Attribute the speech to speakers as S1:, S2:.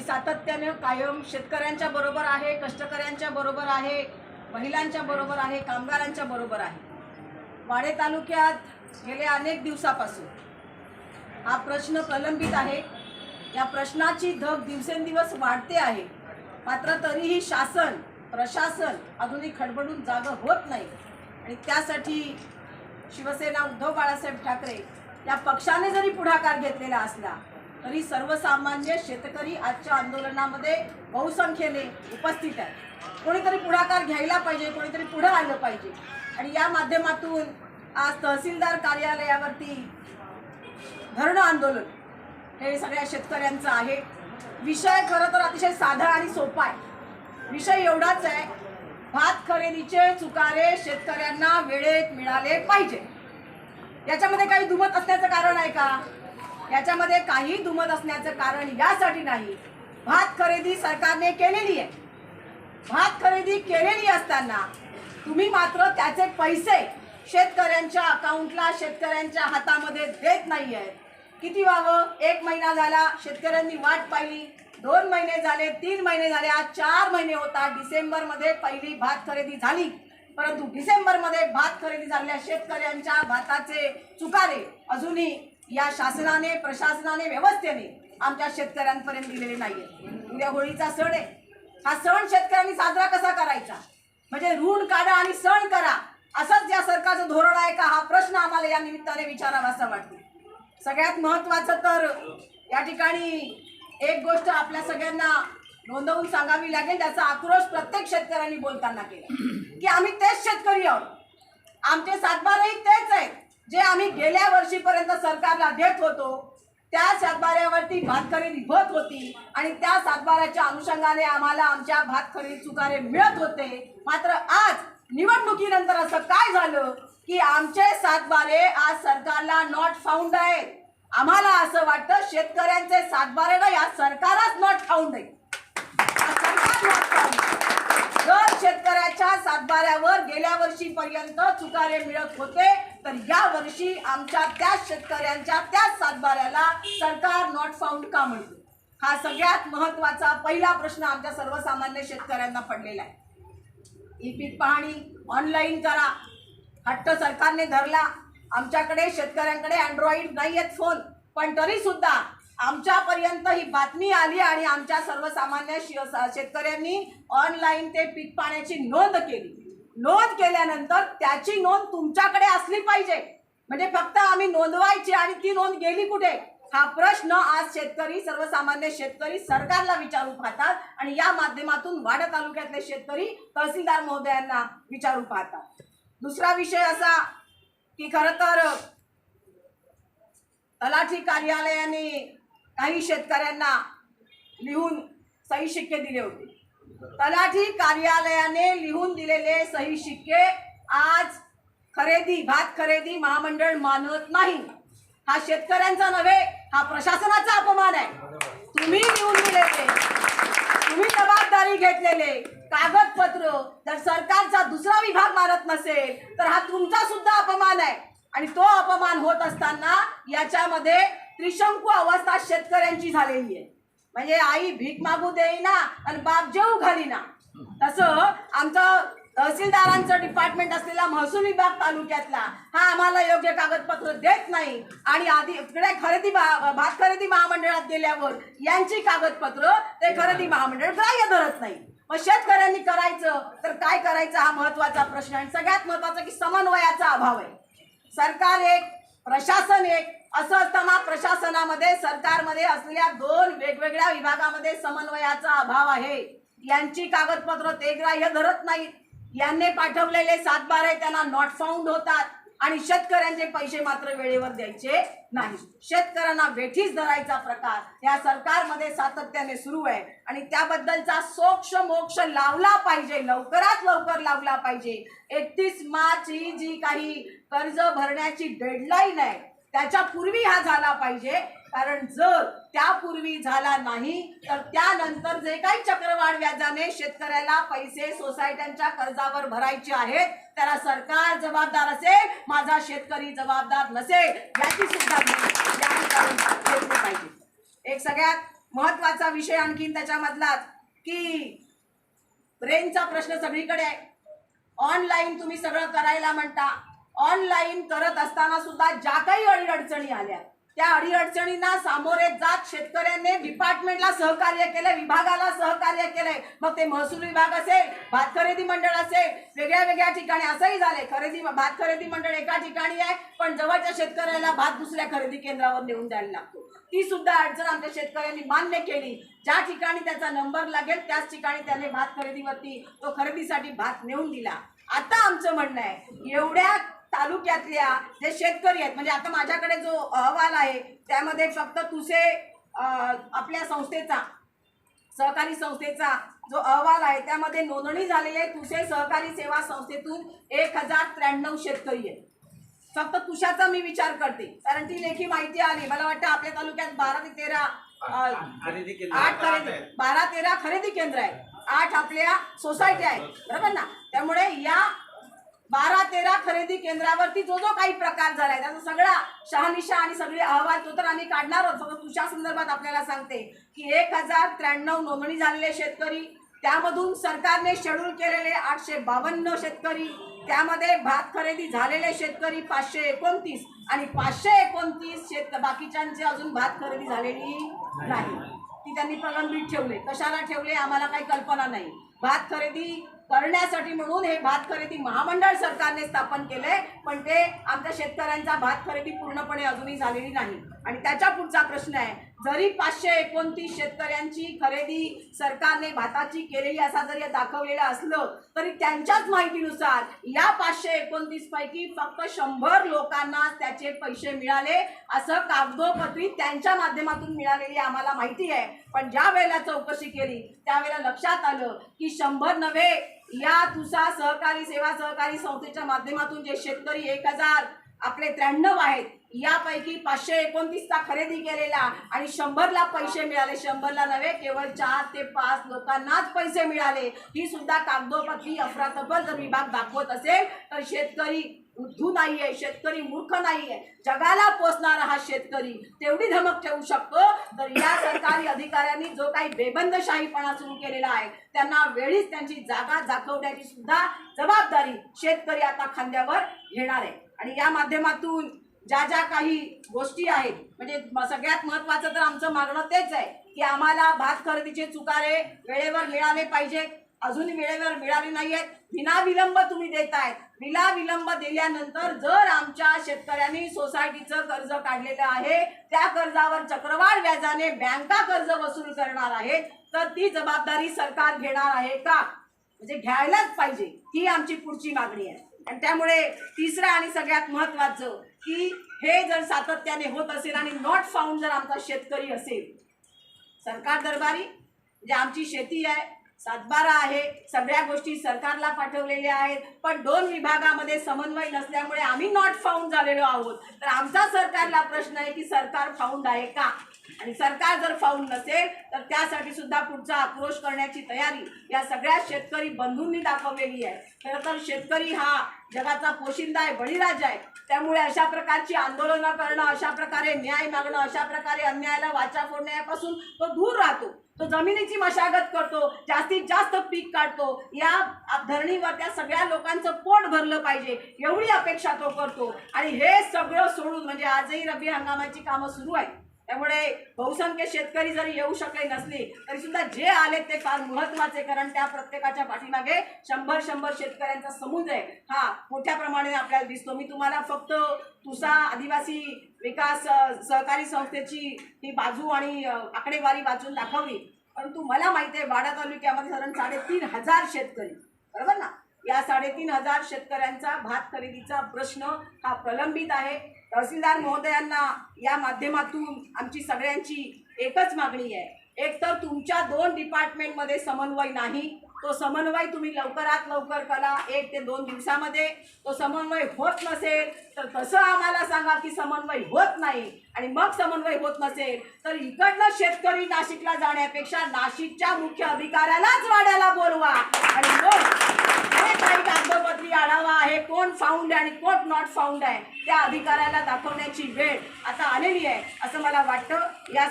S1: मी सातत्याने कायम शेतकऱ्यांच्या बरोबर आहे कष्टकऱ्यांच्या बरोबर आहे महिलांच्या बरोबर आहे कामगारांच्या बरोबर आहे. वाडे तालुक्यात गेल्या अनेक दिवसापासून हा प्रश्न प्रलंबित आहे. या प्रश्नाची धग दिवसेंदिवस वाढते आहे. मात्र तरीही शासन प्रशासन अजूनही खडबडून जागं होत नाही. आणि त्यासाठी शिवसेना उद्धव बाळासाहेब ठाकरे या पक्षाने जरी पुढाकार घेतलेला असला तरी सर्वसामान्य शेतकरी आजच्या आंदोलनामध्ये बहुसंख्येने उपस्थित आहेत. कोणीतरी पुढाकार घ्यायला पाहिजे कोणीतरी पुढं आलं पाहिजे. आणि या माध्यमातून आज तहसीलदार कार्यालयावरती धरणं आंदोलन हे सगळ्या शेतकऱ्यांचं आहे. विषय खरं तर अतिशय साधा आणि सोपा आहे. विषय एवढाच आहे भात खरेदीचे चुकारे शेतकऱ्यांना वेळेत मिळाले पाहिजे. याच्यामध्ये काही दुमत असण्याचं कारण आहे का? याच्यामध्ये काही दुमत असण्याचं कारण यासाठी नाही. भात खरेदी सरकारने केलेली आहे. भात खरेदी केलेली असताना तुम्ही मात्र त्याचे पैसे शेतकऱ्यांच्या अकाउंटला शेतकऱ्यांच्या हातामध्ये देत नाही आहेत किती व्हावं? एक महिना झाला शेतकऱ्यांनी वाट पाहिली. दोन महिने झाले तीन महिने झाले आज चार महिने होता. डिसेंबरमध्ये पहिली भात खरेदी झाली. परंतु डिसेंबरमध्ये भात खरेदी झालेल्या शेतकऱ्यांच्या भाताचे चुकारे अजूनही या शासनाने प्रशासनाने व्यवस्थेने आमच्या शेतकऱ्यांपर्यंत दिलेले नाहीये. उद्या होळीचा सण आहे. हा सण शेतकऱ्यांनी साजरा कसा करायचा? म्हणजे ऋण काढा आणि सण करा. असंच या सरकारचं धोरण आहे का? हा प्रश्न आम्हाला या निमित्ताने विचारावासा वाटतो. सगळ्यात महत्त्वाचं तर या ठिकाणी एक गोष्ट आपल्या सगळ्यांना नोंदवून सांगावी लागेल त्याचा आक्रोश प्रत्येक शेतकऱ्यांनी बोलताना केला. की आम्ही तेच शेतकरी आहोत. आमचे सातबारही तेच आहेत. जे आम्ही गेल्या वर्षीपर्यंत सरकारला देत होतो त्या सातबाऱ्यावरती भात खरेदी होत होती आणि त्या सातबाऱ्याच्या अनुषंगाने आम्हाला आमच्या भात खरेदी चुकारे मिळत होते. मात्र आज निवडणुकीनंतर असं काय झालं की आमचे सातबारे आज सरकारला नॉट फाउंड आहे आम्हाला असं वाटतं शेतकऱ्यांचे सातबारे ना या सरकारच नॉट फाउंड आहे दर शेतकऱ्याच्या सातबाऱ्यावर गेल्या वर्षीपर्यंत चुकारे मिळत होते तर या वर्षी आमच्या त्याच शेतकऱ्यांच्या त्याच सातबाऱ्याला सरकार नॉट फाउंड का म्हणतो? हा सगळ्यात महत्त्वाचा पहिला प्रश्न आमच्या सर्वसामान्य शेतकऱ्यांना पडलेला आहे. ई पीक पाहणी ऑनलाईन करा. हट्ट सरकारने धरला. आमच्याकडे शेतकऱ्यांकडे अँड्रॉइड नाही आहेत फोन पण तरीसुद्धा आमच्यापर्यंत ही बातमी आली आणि आमच्या सर्वसामान्य शेतकऱ्यांनी ऑनलाईन ते पीक पाण्याची नोंद केली. नोंद केल्यानंतर त्याची नोंद तुमच्याकडे असली पाहिजे. म्हणजे फक्त आम्ही नोंदवायची आणि ती नोंद गेली कुठे? हा प्रश्न आज शेतकरी सर्वसामान्य शेतकरी सरकारला विचारू पाहतात आणि या माध्यमातून वाडा तालुक्यातले शेतकरी तहसीलदार महोदयांना विचारू पाहतात. दुसरा विषय असा की खरं तर तलाठी कार्यालयाने काही शेतकऱ्यांना लिहून सही शिक्के दिले होते. तलाठी कार्यालयाने लिहून दिलेले सही शिक्के आज खरेदी भात खरेदी महामंडळ मानत नाही. हा शेतकऱ्यांचा नव्हे हा प्रशासनाचा अपमान आहे. तुम्ही लिहून दिलेले तुम्ही जबाबदारी घेतलेले कागदपत्र जर सरकारचा दुसरा विभाग मानत नसेल तर हा तुमचा सुद्धा अपमान आहे. आणि तो अपमान होत असताना याच्यामध्ये त्रिशंकू अवस्था शेतकऱ्यांची झालेली आहे. म्हणजे आई भीक मागू देईना आणि बाप जेऊ घालीना. तसं आमचं तहसीलदारांचं डिपार्टमेंट असलेला महसूल विभाग तालुक्यातला हा आम्हाला योग्य कागदपत्र देत नाही. आणि आधी इकडे खरेदी भात खरेदी महामंडळात गेल्यावर यांची कागदपत्र ते खरेदी महामंडळ ग्राह्य धरत नाही. मग शेतकऱ्यांनी करायचं तर काय करायचं हा महत्त्वाचा प्रश्न आणि सगळ्यात महत्त्वाचा की समन्वयाचा अभाव आहे. सरकार एक प्रशासन एक असं असताना प्रशासनामध्ये सरकारमध्ये असलेल्या दोन वेगवेगळ्या विभागामध्ये समन्वयाचा अभाव आहे. यांची कागदपत्र ते ग्राह्य धरत नाहीत. यांनी पाठवलेले सातबारे त्यांना नॉट फाउंड होतात आणि शेतकऱ्यांचे पैसे मात्र वेळेवर द्यायचे नाही शेतकऱ्यांना वेठीस धरायचा प्रकार या सरकारमध्ये सातत्याने सुरू आहे आणि त्याबद्दलचा सोक्ष मोक्ष लावला पाहिजे लवकरात लवकर लावला पाहिजे. एकतीस मार्च ही जी काही कर्ज भरण्याची डेडलाईन आहे त्याच्या पूर्वी हा झाला पाहिजे. कारण जर त्यापूर्वी झाला नाही तर त्यानंतर जे काही चक्रवाढ व्याजाने शेतकऱ्याला पैसे सोसायट्यांच्या कर्जावर भरायचे आहेत त्याला सरकार जबाबदार असेल माझा शेतकरी जबाबदार नसेल याची सुद्धा पाहिजे. एक सगळ्यात महत्त्वाचा विषय आणखीन त्याच्यामधलाच की रेंजचा प्रश्न सगळीकडे आहे. ऑनलाईन तुम्ही सगळं करायला म्हणता ऑनलाईन करत असताना सुद्धा ज्या काही अडीअडचणी आल्या त्या अडीअडचणींना सामोरे जात शेतकऱ्यांनी डिपार्टमेंटला सहकार्य केलंय विभागाला सहकार्य केलंय मग ते महसूल विभाग असेल भात खरेदी मंडळ असेल वेगळ्या वेगळ्या ठिकाणी असंही झालंय. खरेदी भात खरेदी मंडळ एका ठिकाणी आहे पण जवळच्या शेतकऱ्याला भात दुसऱ्या खरेदी केंद्रावर नेऊन द्यायला लागतो. ती सुद्धा अडचण आमच्या शेतकऱ्यांनी मान्य केली. ज्या ठिकाणी त्याचा नंबर लागेल त्याच ठिकाणी त्याने भात खरेदीवरती तो खरेदीसाठी भात नेऊन दिला. आता आमचं म्हणणं आहे एवढ्या तालुक्यातल्या जे शेतकरी आहेत म्हणजे आता माझ्याकडे जो अहवाल आहे त्यामध्ये फक्त तुसे आपल्या संस्थेचा सहकारी संस्थेचा जो अहवाल आहे त्यामध्ये नोंदणी झालेले तुसे सहकारी सेवा संस्थेतून एक हजार त्र्याण्णव शेतकरी आहेत. फक्त तुषाचा मी विचार करते कारण ती लेखी माहिती आली. मला वाटतं आपल्या तालुक्यात बारा ते तेरा आठ खरेदी बारा तेरा खरेदी केंद्र आहे आठ आपल्या सोसायटी आहेत. बरोबर ना? त्यामुळे या बारा तेरा खरेदी केंद्रावरती जो जो काही प्रकार झालाय त्याचा सगळा शहानिशा आणि सगळे अहवाल तो तर आम्ही काढणार आहोत. फक्त तुझ्या संदर्भात आपल्याला सांगते की एक हजार त्र्याण्णव नोंदणी झालेले शेतकरी त्यामधून सरकारने शेड्यूल केलेले आठशे बावन्न शेतकरी त्यामध्ये भात खरेदी झालेले शेतकरी पाचशे एकोणतीस आणि पाचशे एकोणतीस शेत बाकीच्यांचे अजून भात खरेदी झालेली नाही. ती त्यांनी प्रलंबित ठेवले. कशाला ठेवले? आम्हाला काही कल्पना नाही. भात खरेदी करण्यासाठी म्हणून हे भात खरेदी महामंडळ सरकारने स्थापन केले पण ते आमच्या शेतकऱ्यांचा भात खरेदी पूर्णपणे अजूनही झालेली नाही. आणि त्याच्या पुढचा प्रश्न आहे जरी पाचशे एकोणतीस शेतकऱ्यांची खरेदी सरकारने भाताची केलेली असा जरी दाखवलेलं असलं तरी त्यांच्याच माहितीनुसार या पाचशे एकोणतीस पैकी फक्त शंभर लोकांना त्याचे पैसे मिळाले. असं कागदोपत्री त्यांच्या माध्यमातून मिळालेली आम्हाला माहिती आहे. पण ज्या वेळेला चौकशी केली त्यावेळेला लक्षात आलं की शंभर नव्हे या तुसा सहकारी सेवा सहकारी संस्थेच्या माध्यमातून जे शेतकरी एक हजार आपले त्र्याण्णव आहेत यापैकी पाचशे एकोणतीसचा खरेदी केलेला आणि शंभरला पैसे मिळाले. शंभरला नव्हे केवळ चार ते पाच लोकांनाच पैसे मिळाले. ही सुद्धा कागदोपत्री अफरातफर जर विभाग दाखवत असेल तर शेतकरी बुद्धू नाहीये शेतकरी मूर्ख नाहीये. जगाला पोचणारा हा शेतकरी तेवढी धमक ठेवू शकतो. तर या सरकारी अधिकाऱ्यांनी जो काही बेबंदशाहीपणा सुरू केलेला आहे त्यांना वेळीच त्यांची जागा दाखवण्याची सुद्धा जबाबदारी शेतकरी आता खांद्यावर घेणार आहे. आणि या माध्यमातून ज्या ज्या काही गोष्टी आहेत म्हणजे सगळ्यात महत्त्वाचं तर आमचं मागणं तेच आहे की आम्हाला भात खरेदीचे चुकारे वेळेवर मिळाले पाहिजेत. अजून वेळेवर मिळाले नाही आहेत विनाविलंब तुम्ही देतायत. विनाविलंब दिल्यानंतर जर आमच्या शेतकऱ्यांनी सोसायटीचं कर्ज काढलेलं आहे त्या कर्जावर चक्रवाढ व्याजाने बँका कर्ज वसूल करणार आहेत तर ती जबाबदारी सरकार घेणार आहे का? म्हणजे घ्यायलाच पाहिजे ही आमची पुढची मागणी आहे. आणि त्यामुळे तिसरं आणि सगळ्यात महत्त्वाचं की हे जर सातत्याने होत असेल आणि नॉट फाउंड जर आमचा शेतकरी असेल सरकार दरबारी म्हणजे आमची शेती आहे सातबारा आहे. सगळ्या गोष्टी सरकारला पाठवलेल्या आहेत. पण दोन विभागामध्ये समन्वय नसल्यामुळे आम्ही नॉट फाउंड झालेलो आहोत. तर आमचा सरकारला प्रश्न आहे की सरकार फाउंड आहे का? आणि सरकार जर फाउंड नसेल तर त्यासाठी सुद्धा पुढचा आक्रोश करण्याची तयारी या सगळ्या शेतकरी बंधूंनी दाखवलेली आहे. खरं तर शेतकरी हा जगाचा पोशिंदा आहे बळीराजा आहे. त्यामुळे अशा प्रकारची आंदोलनं करणं अशा प्रकारे न्याय मागणं अशा प्रकारे अन्यायाला वाचा फोडण्यापासून तो दूर राहतो. तो जमिनीची मशागत करतो जास्तीत जास्त पीक काढतो. या धरणीवर त्या सगळ्या लोकांचं पोट भरलं पाहिजे एवढी अपेक्षा तो करतो. आणि हे सगळं सोडून म्हणजे आजही रब्बी हंगामाची कामं सुरू आहेत. त्यामुळे बहुसंख्य शेतकरी जरी येऊ शकले नसले तरी सुद्धा जे आले ते फार महत्त्वाचे कारण त्या प्रत्येकाच्या पाठीमागे शंभर शंभर शेतकऱ्यांचा समुदाय हा मोठ्या प्रमाणे आपल्याला दिसतो. मी तुम्हाला फक्त तुसा आदिवासी विकास सहकारी संस्थेची ही बाजू आणि आकडेवारी बाजून दाखवली. परंतु मला माहिती आहे वाडा तालुक्यामध्ये साधारण साडेतीन हजार शेतकरी. बरोबर ना? या साडेतीन हजार शेतकऱ्यांचा भात खरेदीचा प्रश्न हा प्रलंबित आहे. तहसीलदार महोदयांना या माध्यमातून आमची सगळ्यांची एकच मागणी आहे. एक तर तुमच्या दोन डिपार्टमेंटमध्ये समन्वय नाही तो समन्वय तुम्ही लवकरात लवकर करा. एक ते दोन दिवसामध्ये तो समन्वय होत नसेल तर तसं आम्हाला सांगा की समन्वय होत नाही. आणि मग समन्वय होत नसेल तर इकडनं शेतकरी नाशिकला जाण्यापेक्षा नाशिकच्या मुख्य अधिकाऱ्यालाच वाड्याला बोलवा. आणि काही कागदपत्री आढावा आहे? कोण फाउंड आहे आणि कोण नॉट फाउंड आहे? त्या अधिकाऱ्याला दाखवण्याची वेळ आता आलेली आहे असं मला वाटतं. या